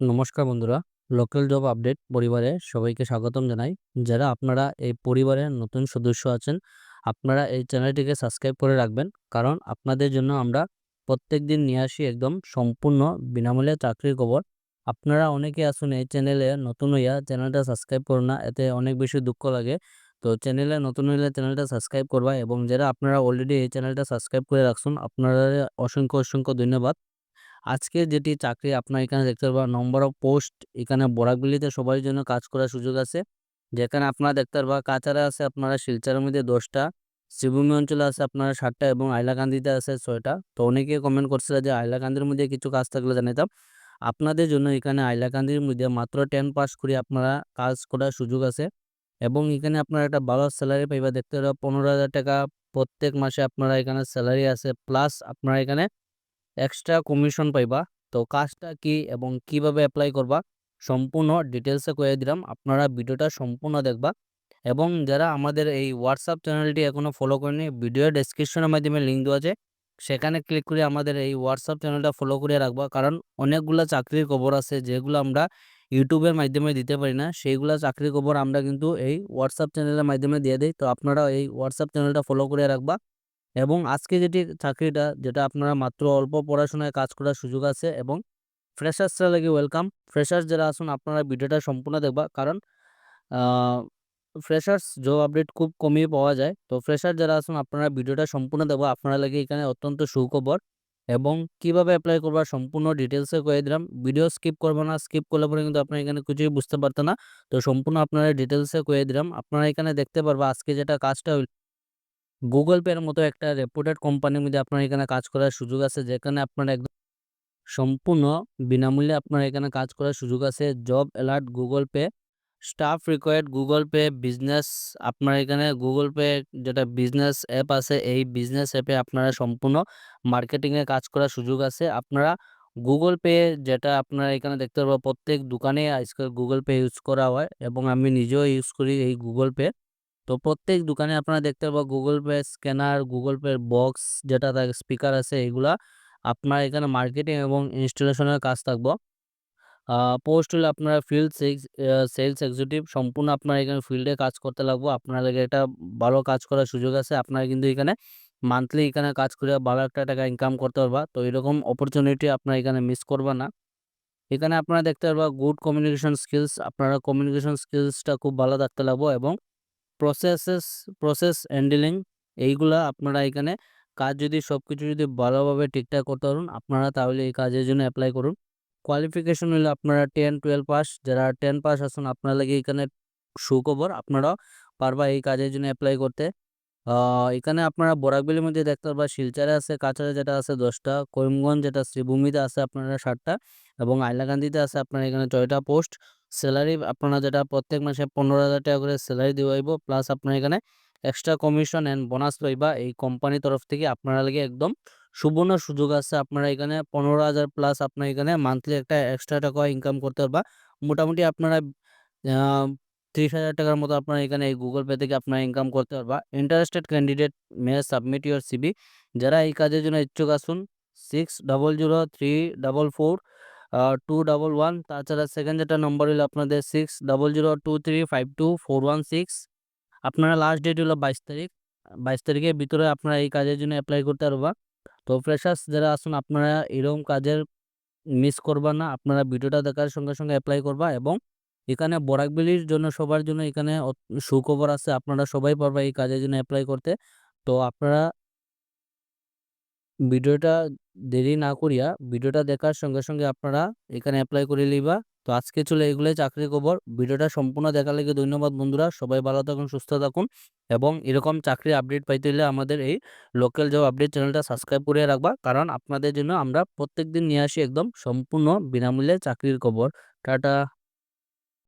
নমস্কার বন্ধুরা, local job update পরিবারে সবাইকে স্বাগতম জানাই। যারা আপনারা এই পরিবারের নতুন সদস্য আছেন, আপনারা এই চ্যানেলটিকে সাবস্ক্রাইব করে রাখবেন। কারণ আপনাদের জন্য আমরা প্রত্যেক দিন নিয়ে আসি একদম সম্পূর্ণ বিনামূল্যে চাকরির খবর। আপনারা অনেকে আসুন এই চ্যানেলে নতুন হইয়া চ্যানেলটা সাবস্ক্রাইব করুন না, এতে অনেক বেশি দুঃখ লাগে। তো চ্যানেলে নতুন হইলে চ্যানেলটা সাবস্ক্রাইব করবা এবং যারা আপনারা অলরেডি এই চ্যানেলটা সাবস্ক্রাইব করে রাখছেন আপনারা অসংখ্য অসংখ্য ধন্যবাদ। আজকে যেটি চাকরি আপনার এখানে দেখতে পারবেন নম্বর অফ পোস্ট এখানে বরাকবিলিতে সবার জন্য কাজ করার সুযোগ আছে। যেখানে আপনারা দেখতে পারবা কাচারে আছে আপনারা শিলচারের মধ্যে দশটা, শ্রীভূমি অঞ্চলে আছে আপনারা সাতটা এবং আইলাকান্দিতে আছে ছয়টা। তো অনেকে কমেন্ট করছিল যে আইলাকান্দির মধ্যে কিছু কাজ থাকলে জানাইতাম আপনাদের জন্য এখানে আইলাকান্দির মধ্যে মাত্র টেন পাস করে আপনারা কাজ করার সুযোগ আছে। এবং এখানে আপনারা একটা ভালো স্যালারি পাইবা, দেখতে পারবা, পনেরো হাজার টাকা প্রত্যেক মাসে আপনারা এখানে স্যালারি আছে। প্লাস আপনারা এখানে এক্সট্রা কমিশন পাইবা। তো কাজটা কি এবং কীভাবে অ্যাপ্লাই করবা, সম্পূর্ণ ডিটেলসে কয়ে দিলাম। আপনারা ভিডিওটা সম্পূর্ণ দেখবা এবং যারা আমাদের এই হোয়াটসঅ্যাপ চ্যানেলটি এখনও ফলো করেনি ভিডিও ডেসক্রিপশনের মাধ্যমে লিঙ্ক দেওয়া আছে। সেখানে ক্লিক করে আমাদের এই হোয়াটসঅ্যাপ চ্যানেলটা ফলো করে রাখবা। কারণ অনেকগুলো চাকরির খবর আছে যেগুলো আমরা ইউটিউবের মাধ্যমে দিতে পারি না। সেইগুলো চাকরির খবর আমরা কিন্তু এই হোয়াটসঅ্যাপ চ্যানেলের মাধ্যমে দিয়ে দিই। তো আপনারা এই হোয়াটসঅ্যাপ চ্যানেলটা ফলো করে রাখবা। এবং আজকে যেটি চাকরিটা, যেটা আপনারা মাত্র অল্প পড়াশোনায় কাজ করার সুযোগ আছে এবং ফ্রেশার্সরা লাগে ওয়েলকাম। ফ্রেশার্স যারা আসুন আপনারা ভিডিওটা সম্পূর্ণ দেখবা। কারণ ফ্রেশার্স জব আপডেট খুব কমই পাওয়া যায়। তো ফ্রেশার যারা আসুন আপনারা ভিডিওটা সম্পূর্ণ দেখবা। আপনারা লাগে এখানে অত্যন্ত সুখবর এবং কীভাবে অ্যাপ্লাই করবা সম্পূর্ণ ডিটেলসে কয়ে দিলাম। ভিডিও স্কিপ করব না স্কিপ করলে পরে কিন্তু আপনারা এখানে কিছুই বুঝতে পারতো না। তো সম্পূর্ণ আপনারা ডিটেলসে কয়ে দিলাম। আপনারা এখানে দেখতে পারবা আজকে যেটা কাজটা গুগল পের মতো একটা রেপুটেড কোম্পানির মধ্যে আপনার এখানে কাজ করার সুযোগ আছে, যেখানে আপনার একদম সম্পূর্ণ বিনামূল্যে আপনার এখানে কাজ করার সুযোগ আছে। Job alert Google Pay staff required Google Pay business আপনার এখানে গুগল পে যেটা বিজনেস অ্যাপ আছে, এই বিজনেস অ্যাপে আপনারা সম্পূর্ণ মার্কেটিংয়ে কাজ করার সুযোগ আছে। আপনারা গুগল পে যেটা আপনারা এখানে দেখতে পারব, প্রত্যেক দোকানে আজকাল গুগল পে ইউজ করা হয় এবং আমি নিজেও ইউজ করি এই গুগল পে তো প্রত্যেক দোকানে আপনারা দেখতে পাবো Google Pay scanner Google Pay box যেটা থাকে স্পিকার আছে, এগুলা আপনার এখানে মার্কেটিং এবং ইনস্টলেশনের কাজ থাকব। পোস্ট হলে আপনারা ফিল্ড সেলস সেলস এক্সিকিউটিভ সম্পূর্ণ আপনার এখানে ফিল্ডে কাজ করতে লাগবো। আপনাদের এটা ভালো কাজ করার সুযোগ আছে, আপনারা কিন্তু এখানে মান্থলি এখানে কাজ করে ভালো একটা টাকা ইনকাম করতে পারবা। তো এরকম অপরচুনিটি আপনারা এখানে মিস করবা না। এখানে আপনারা দেখতে পারবা গুড কমিউনিকেশন স্কিলস আপনারা কমিউনিকেশন স্কিলসটা খুব ভালো থাকতে লাগবো এবং প্রসেসেস প্রসেস হ্যান্ডেলিং এইগুলা আপনারা এখানে কাজ যদি সব কিছু যদি ভালোভাবে ঠিকঠাক করতে পারুন, আপনারা তাহলে এই কাজের জন্য অ্যাপ্লাই করুন। কোয়ালিফিকেশন হলে আপনারা টেন টুয়েলভ পাস যারা টেন পাস আসুন আপনার লাগে এখানে সুখবর আপনারা পারবা এই কাজের জন্য অ্যাপ্লাই করতে। এখানে আপনারা বরাকবিলের মধ্যে দেখতে পারবা, শিলচারে আছে, কাছাড়ে যেটা আছে দশটা, করিমগঞ্জ যেটা শ্রীভূমিতে আছে আপনারা ষাটটা, এবং আইলাকান্দিতে আছে আপনার এখানে ছয়টা পোস্ট স্যালারি আপনারা যেটা প্রত্যেক মাসে পনেরো হাজার টাকা করে স্যালারি দেওয়াইব প্লাস আপনার এখানে এক্সট্রা কমিশন অ্যান্ড বোনাস পাইবা। এই কোম্পানির তরফ থেকে আপনারা লাগে একদম সুবর্ণ সুযোগ আছে। আপনারা এখানে পনেরো হাজার প্লাস আপনার এখানে মান্থলি একটা এক্সট্রা টাকা ইনকাম করতে পারবা। মোটামুটি আপনারা ত্রিশ হাজার টাকার মতো আপনারা এখানে এই গুগল পে থেকে আপনারা ইনকাম করতে পারবা। Interested candidate may submit your CV যারা এই কাজের জন্য ইচ্ছুক আসুন six double zero three double four two double one তাছাড়া সেকেন্ড যেটা নম্বর হলো আপনাদের six double zero two three five two four one six আপনারা লাস্ট ডেট হলো বাইশ তারিখ, বাইশ তারিখের ভিতরে আপনারা এই কাজের জন্য অ্যাপ্লাই করতে পারবা। তো ফ্রেশার্স যারা আসুন আপনারা এরকম কাজের মিস করবা না, আপনারা ভিডিওটা দেখার সঙ্গে সঙ্গে অ্যাপ্লাই করবা এবং এখানে বরাকবিলির জন্য, সবার জন্য এখানে সুখবর আছে, আপনারা সবাই পারবা এই কাজের জন্য অ্যাপ্লাই করতে। তো আপনারা ভিডিওটা দেরি না করিয়া ভিডিওটা দেখার সঙ্গে সঙ্গে আপনারা এখানে অ্যাপ্লাই করে লিবা তো আজকে চলে এগুলোই চাকরির খবর। ভিডিওটা সম্পূর্ণ দেখার লেগে ধন্যবাদ বন্ধুরা। সবাই ভালো থাকুন, সুস্থ থাকুন এবং এরকম চাকরি আপডেট পাইতে হলে আমাদের এই লোকাল জব আপডেট চ্যানেলটা সাবস্ক্রাইব করে রাখবা। কারণ আপনাদের জন্য আমরা প্রত্যেক দিন নিয়ে আসি একদম সম্পূর্ণ বিনামূল্যে চাকরির খবর। টাটা।